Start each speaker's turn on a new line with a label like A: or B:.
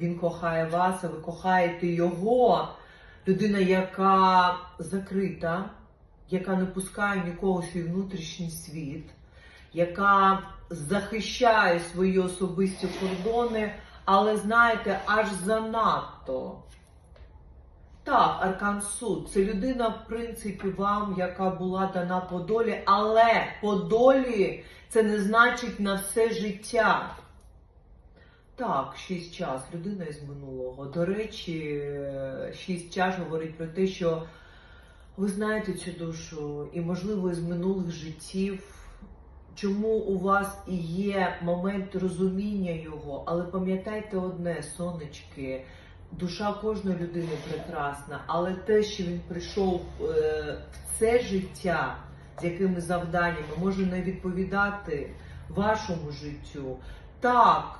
A: Він кохає вас, а ви кохаєте його. Людина, яка закрита, яка не пускає нікого в свій внутрішній світ, яка захищає свої особисті кордони, але знаєте, аж занадто. Так, Аркан Суд. Це людина, в принципі, вам, яка була дана по долі, але по долі це не значить на все життя. Так, шість час, людина із минулого. До речі, шість час говорить про те, що ви знаєте цю душу, і, можливо, із минулих життів, чому у вас і є момент розуміння його, але пам'ятайте одне, сонечки, душа кожної людини прекрасна, але те, що він прийшов е, в це життя, з якими завданнями, може не відповідати вашому життю. Так,